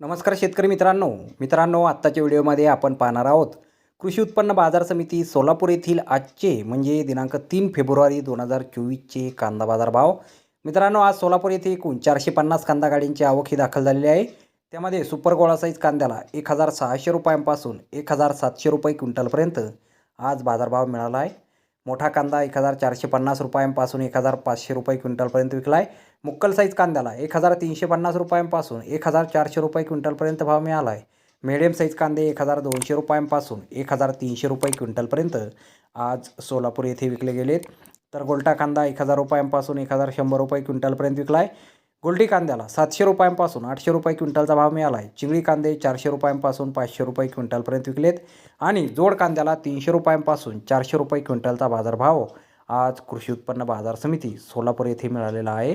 नमस्कार शेतकरी मित्रांनो. मित्रांनो आत्ताच्या व्हिडिओमध्ये आपण पाहणार आहोत कृषी उत्पन्न बाजार समिती सोलापूर येथील आजचे म्हणजे दिनांक तीन फेब्रुवारी दोन हजार चोवीसचे कांदा बाजार भाव मित्रांनो आज सोलापूर येथे एकूण चारशे पन्नास कांदा गाडींची आवक ही दाखल झालेली आहे. त्यामध्ये सुपर गोळा साईज कांद्याला एक हजार सहाशे रुपयांपासून एक हजार सातशे रुपये क्विंटलपर्यंत आज बाजारभाव मिळाला आहे. मोठा कांदा एक हजार चारशे पन्नास रुपयांपासून एक हजार पाचशे रुपये क्विंटलपर्यंत विकला आहे. मुक्कल साईज कांद्याला एक हजार तीनशे पन्नास रुपयांपासून एक हजार चारशे रुपये क्विंटलपर्यंत भाव मिळाला आहे मिडियम साईज कांदे एक हजार दोनशे रुपयांपासून एक हजार तीनशे रुपये क्विंटलपर्यंत आज सोलापूर येथे विकले गेलेत. तर गोल्टा कांदा एक हजार रुपयांपासून एक हजार शंभर रुपये क्विंटलपर्यंत विकला आहे गोल्डी कांद्याला सातशे रुपयांपासून आठशे रुपये क्विंटलचा भाव मिळाला आहे चिंगळी कांदे चारशे रुपयांपासून पाचशे रुपये क्विंटलपर्यंत विकलेत. आणि जोड कांद्याला तीनशे रुपयांपासून चारशे रुपये क्विंटलचा बाजारभाव आज कृषी उत्पन्न बाजार समिती सोलापूर येथे मिळालेला आहे.